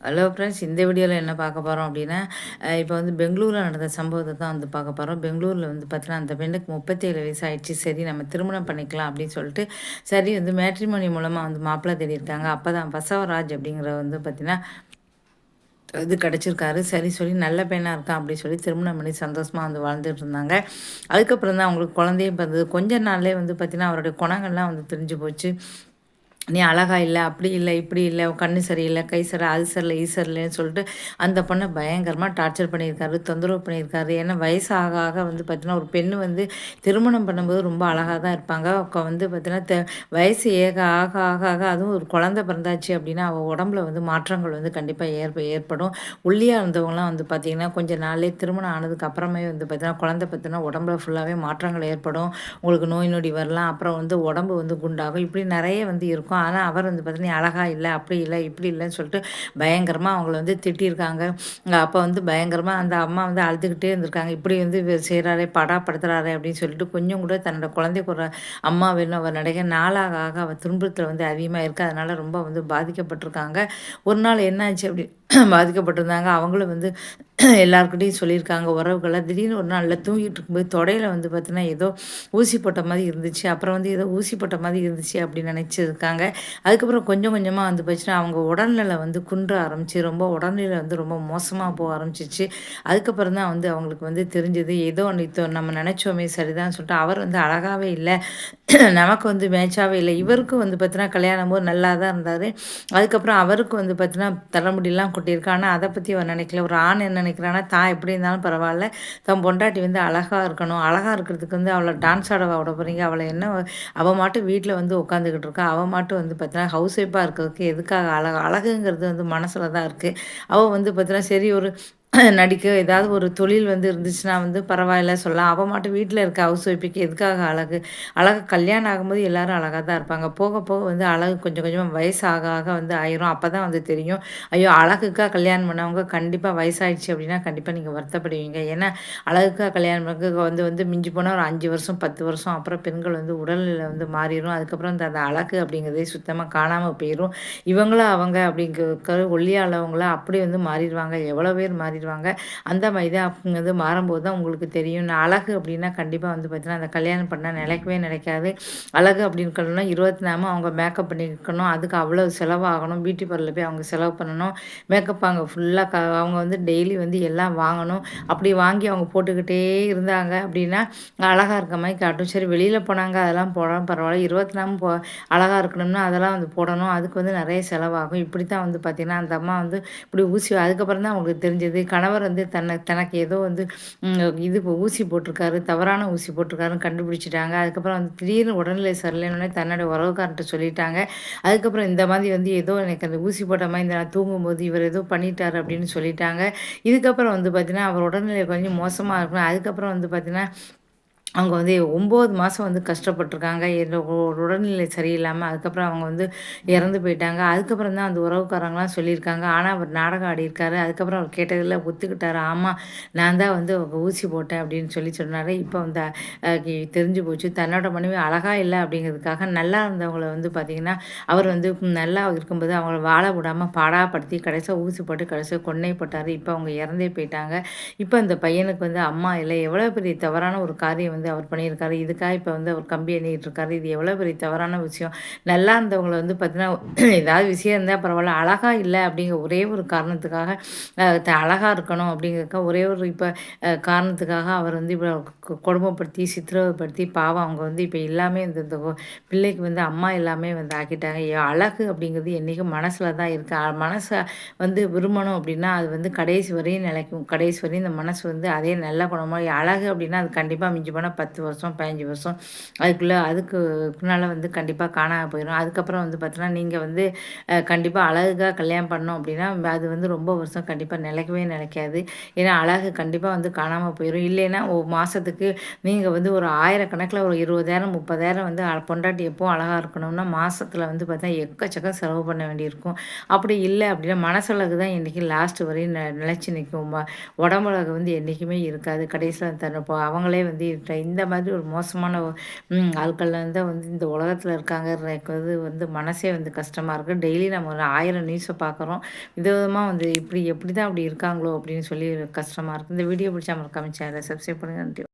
Hello friends இந்த வீடியோவில் என்ன பார்க்க போகிறோம் அப்படின்னா இப்போ வந்து பெங்களூரில் நடந்த சம்பவத்தை தான் வந்து பார்க்க போகிறோம் பெங்களூரில் வந்து பார்த்தீங்கன்னா அந்த பெண்ணுக்கு முப்பத்தேழு வயசு ஆயிடுச்சு சரி நம்ம திருமணம் பண்ணிக்கலாம் அப்படின்னு சொல்லிட்டு சரி வந்து மேட்ரிமோனி மூலமாக வந்து மாப்பிள்ளை தேடி இருக்காங்க அப்போ தான் பசவராஜ் அப்படிங்கிற வந்து பார்த்திங்கன்னா இது கிடச்சிருக்காரு. சரி சொல்லி நல்ல பெண்ணாக இருக்கான் அப்படின்னு சொல்லி திருமணம் பண்ணி சந்தோஷமாக வந்து வாழ்ந்துட்டு இருந்தாங்க. அதுக்கப்புறம் தான் அவங்களுக்கு குழந்தையும் பிறந்தது. கொஞ்ச நாள்லேயே வந்து பார்த்திங்கன்னா அவருடைய குணங்கள்லாம் வந்து தெரிஞ்சு போச்சு. நீ அழகா இல்லை அப்படி இல்லை இப்படி இல்லை கண்ணு சரியில்லை கை சரி அது சரியில்லை ஈ சரியில்லைன்னு சொல்லிட்டு அந்த பொண்ணை பயங்கரமாக டார்ச்சர் பண்ணியிருக்காரு தொந்தரவு பண்ணியிருக்காரு. ஏன்னா வயசு ஆக ஆக வந்து பார்த்தீங்கன்னா ஒரு பெண்ணு வந்து திருமணம் பண்ணும்போது ரொம்ப அழகாக தான் இருப்பாங்க. அவங்க வந்து பார்த்தீங்கன்னா வயசு ஏக ஆக ஆக ஆக அதுவும் ஒரு குழந்தை பிறந்தாச்சு அப்படின்னா அவள் உடம்புல வந்து மாற்றங்கள் வந்து கண்டிப்பாக ஏற்ப ஏற்படும். ஒல்லியாக இருந்தவங்களாம் வந்து பார்த்திங்கன்னா கொஞ்சம் நாளே திருமணம் ஆனதுக்கு அப்புறமே வந்து பார்த்தீங்கன்னா குழந்தை பார்த்தீங்கன்னா உடம்புல ஃபுல்லாகவே மாற்றங்கள் ஏற்படும். உங்களுக்கு நோய் நொடி வரலாம் அப்புறம் வந்து உடம்பு வந்து குண்டாகும். இப்படி நிறைய வந்து இருக்கும். இருக்கும் ஆனால் அவர் வந்து பார்த்தீங்கன்னா அழகாக இல்லை அப்படி இல்லை இப்படி இல்லைன்னு சொல்லிட்டு பயங்கரமாக அவங்கள வந்து திட்டியிருக்காங்க அப்போ வந்து பயங்கரமாக அந்த அம்மா வந்து அழுதுகிட்டே இருந்திருக்காங்க. இப்படி வந்து செய்கிறாரே படாப்படுத்துகிறாரே அப்படின்னு சொல்லிட்டு கொஞ்சம் கூட தன்னோட குழந்தை ஒரு அம்மா வேணும் அவர் நடிகை. நாளாக ஆக அவர் துன்பத்தில் வந்து அதிகமாக இருக்குது அதனால் ரொம்ப வந்து பாதிக்கப்பட்டிருக்காங்க. ஒரு நாள் என்னாச்சு அப்படி பாதிக்கப்பட்டிருந்தாங்க. அவங்களும் வந்து எல்லாருக்கிட்டையும் சொல்லியிருக்காங்க. உறவுகளை திடீர்னு ஒரு நாளில் தூங்கிட்டு இருக்கும்போது தொடையில் வந்து பார்த்தீங்கன்னா ஏதோ ஊசி போட்ட மாதிரி இருந்துச்சு. அப்புறம் வந்து ஏதோ ஊசி போட்ட மாதிரி இருந்துச்சு அப்படின்னு நினச்சிருக்காங்க. அதுக்கப்புறம் கொஞ்சம் கொஞ்சமாக வந்து போச்சுன்னா அவங்க உடல்நிலை வந்து குன்ற ஆரம்பிச்சு ரொம்ப உடல்நிலை வந்து ரொம்ப மோசமாக போக ஆரம்பிச்சிச்சு. அதுக்கப்புறம் தான் வந்து அவங்களுக்கு வந்து தெரிஞ்சது ஏதோ ஒன்று நம்ம நினச்சோமே சரிதான் சொல்லிட்டு அவர் வந்து அழகாகவே இல்லை. நமக்கு வந்து மேட்சாகவே இல்லை. இவருக்கும் வந்து பார்த்தீங்கன்னா கல்யாணம் போது நல்லா தான் இருந்தார். அதுக்கப்புறம் அவருக்கு வந்து பார்த்தீங்கன்னா தலைமுடியெல்லாம் கொட்டியிருக்கா. ஆனால் அதை பற்றி அவர் நினைக்கல. ஒரு ஆண் என்ன நினைக்கிறான்னா தான் எப்படி இருந்தாலும் பரவாயில்ல. தன் பொண்டாட்டி வந்து அழகாக இருக்கணும். அழகாக இருக்கிறதுக்கு வந்து அவளை டான்ஸ் ஆட விட போகிறீங்க அவளை என்ன அவள் மாட்டும் வீட்டில் வந்து உட்காந்துக்கிட்டு இருக்கா. அவள் மாட்டும் வந்து பார்த்தீங்கன்னா ஹவுஸ் ஒய்ஃபாக இருக்கிறதுக்கு எதுக்காக அழகு? அழகுங்கிறது வந்து மனசில் தான் இருக்குது அவள் வந்து பார்த்தீங்கன்னா சரி ஒரு நடிக்க ஏதாவது ஒரு தொழில் வந்து இருந்துச்சுன்னா வந்து பரவாயில்ல சொல்லலாம். அவள் மட்டும் வீட்டில் இருக்க ஹவுஸ் ஒய்ஃபுக்கு எதுக்காக அழகு? அழகு கல்யாணம் ஆகும்போது எல்லாரும் அழகாக தான் இருப்பாங்க. போக போக வந்து அழகு கொஞ்சம் கொஞ்சமாக வயசு ஆக ஆக வந்து ஆயிரும். அப்போ தான் வந்து தெரியும். ஐயோ அழகுக்காக கல்யாணம் பண்ணவங்க கண்டிப்பாக வயசாயிடுச்சு அப்படின்னா கண்டிப்பாக நீங்கள் வருத்தப்படுவீங்க. ஏன்னா அழகுக்காக கல்யாணம் பண்ண வந்து வந்து மிஞ்சி போனால் ஒரு அஞ்சு வருஷம் பத்து வருஷம். அப்புறம் பெண்கள் வந்து உடல்நிலை வந்து மாறிடும் அதுக்கப்புறம் இந்த அந்த அழகு அப்படிங்கிறதே சுத்தமாக காணாமல் போயிடும் இவங்களும் அவங்க அப்படிங்கிற ஒல்லியாளவங்களாம் அப்படி வந்து மாறிடுவாங்க. எவ்வளோ பேர் மாறி மாறிடுவாங்க அந்த மாதிரி தான் அப்படிங்கிறது மாறும்போது தான் உங்களுக்கு தெரியும். நான் அழகு அப்படின்னா கண்டிப்பாக வந்து பார்த்தீங்கன்னா அந்த கல்யாணம் பண்ணால் நினைக்கவே நினைக்காது அழகு அப்படின்னு சொல்லணும்னா இருபத்தி நாம அவங்க மேக்கப் பண்ணிக்கணும் அதுக்கு அவ்வளோ செலவாகணும். பியூட்டி பார்லரில் போய் அவங்க செலவு பண்ணணும். மேக்கப் அவங்க ஃபுல்லாக க அவங்க வந்து டெய்லி வந்து எல்லாம் வாங்கணும். அப்படி வாங்கி அவங்க போட்டுக்கிட்டே இருந்தாங்க அப்படின்னா அழகாக இருக்க மாதிரி காட்டும். சரி வெளியில் போனாங்க அதெல்லாம் போடலாம் பரவாயில்ல. இருபத்தி நாம போ அழகாக இருக்கணும்னா அதெல்லாம் வந்து போடணும். அதுக்கு வந்து நிறைய செலவாகும். இப்படி தான் வந்து பார்த்திங்கன்னா அந்த அம்மா வந்து இப்படி ஊசி அதுக்கப்புறம் தான் அவங்களுக்கு தெரிஞ்சது. கணவர் வந்து தன்னை தனக்கு ஏதோ வந்து இது ஊசி போட்டிருக்காரு தவறான ஊசி போட்டிருக்காருன்னு கண்டுபிடிச்சிட்டாங்க. அதுக்கப்புறம் வந்து திடீர்னு உடல்நிலை சரியில்லைன்னு தன்னோட உறவுக்காரன்ட்டு சொல்லிட்டாங்க. அதுக்கப்புறம் இந்த மாதிரி வந்து ஏதோ எனக்கு அந்த ஊசி போட்ட மாதிரி இந்த நான் தூங்கும்போது இவர் ஏதோ பண்ணிட்டார் அப்படின்னு சொல்லிட்டாங்க. இதுக்கப்புறம் வந்து பார்த்திங்கன்னா அவர் உடல்நிலை கொஞ்சம் மோசமாக இருக்கணும் அதுக்கப்புறம் வந்து பார்த்திங்கன்னா அவங்க வந்து ஒம்பது மாதம் வந்து கஷ்டப்பட்டுருக்காங்க. உடல்நிலை சரியில்லாமல் அதுக்கப்புறம் அவங்க வந்து இறந்து போயிட்டாங்க. அதுக்கப்புறம் தான் அந்த உறவுக்காரங்களாம் சொல்லியிருக்காங்க. ஆனால் அவர் நாடகம் ஆடியிருக்காரு. அதுக்கப்புறம் அவர் கேட்டதில் ஒத்துக்கிட்டாரு. ஆமாம் நான் தான் வந்து அவங்க ஊசி போட்டேன் அப்படின்னு சொல்லி சொன்னார். இப்போ வந்து தெரிஞ்சு போச்சு. தன்னோட மனைவி அழகாக இல்லை அப்படிங்கிறதுக்காக நல்லா இருந்தவங்கள வந்து பார்த்திங்கன்னா அவர் வந்து நல்லா இருக்கும்போது அவங்கள வாழ விடாமல் பாடாப்படுத்தி கடைசியாக ஊசி போட்டு கடைசியாக கொன்னை போட்டார். இப்போ அவங்க இறந்தே போயிட்டாங்க. இப்போ அந்த பையனுக்கு வந்து அம்மா இல்லை. எவ்வளோ பெரிய தவறான ஒரு காரியம் வந்து அவர் பண்ணியிருக்காரு. இதுக்காக இப்போ வந்து அவர் கம்பி எண்ணிக்கிட்டு இருக்காரு இது எவ்வளோ பெரிய தவறான விஷயம். நல்லா இருந்தவங்களை வந்து பார்த்தீங்கன்னா ஏதாவது விஷயம் இருந்தால் பரவாயில்ல. அழகாக இல்லை அப்படிங்கிற ஒரே ஒரு காரணத்துக்காக அழகாக இருக்கணும் அப்படிங்கிறதுக்காக ஒரே ஒரு இப்போ காரணத்துக்காக அவர் வந்து இப்போ கொடுமைப்படுத்தி சித்திரவப்படுத்தி பாவம் அவங்க வந்து இப்போ எல்லாமே இந்த இந்த பிள்ளைக்கு வந்து அம்மா எல்லாமே வந்து ஆக்கிட்டாங்க. அழகு அப்படிங்கிறது என்றைக்கும் மனசில் தான் இருக்குது மனசை வந்து விரும்பணும் அப்படின்னா அது வந்து கடைசி வரையும் நிலைக்கும். கடைசி வரையும் இந்த மனசு வந்து அதே நல்ல குணமாக அழகு அப்படின்னா அது கண்டிப்பாக மிஞ்சி போனால் போனால் பத்து வருஷம் பதினஞ்சு வருஷம். அதுக்குள்ளே அதுக்கு பின்னால் வந்து கண்டிப்பாக காணாமல் போயிடும் அதுக்கப்புறம் வந்து பார்த்தீங்கன்னா நீங்கள் வந்து கண்டிப்பாக அழகுக்காக கல்யாணம் பண்ணோம் அப்படின்னா அது வந்து ரொம்ப வருஷம் கண்டிப்பாக நிலைக்கவே நிலைக்காது. ஏன்னா அழகு கண்டிப்பாக வந்து காணாமல் போயிடும் இல்லைன்னா ஒரு மாதத்துக்கு நீங்கள் வந்து ஒரு ஆயிரக்கணக்கில் ஒரு இருபதாயிரம் முப்பதாயிரம் வந்து பொண்டாட்டி எப்போவும் அழகாக இருக்கணும்னா மாதத்தில் வந்து பார்த்தா எக்கச்சக்கம் செலவு பண்ண வேண்டியிருக்கும். அப்படி இல்லை அப்படின்னா மனசழகு தான் இன்றைக்கி லாஸ்ட் வரையும் நிலச்சி நிற்கும் உடம்புலகு வந்து என்றைக்குமே இருக்காது. கடைசியில் தன்னை அவங்களே வந்து இந்த மாதிரி ஒரு மோசமான ஆட்கள் தான் வந்து இந்த உலகத்தில் இருக்காங்க வந்து வந்து மனசே வந்து கஷ்டமாக இருக்குது டெய்லி நம்ம ஒரு ஆயிரம் நியூஸை பார்க்குறோம் விதவிதமாக வந்து இப்படி எப்படி தான் அப்படி இருக்காங்களோ அப்படின்னு சொல்லி கஷ்டமாக இருக்குது இந்த வீடியோ பிடிச்சா மறக்காம சேனலை சப்ஸ்கிரைப் பண்ணுங்கள் நன்றி.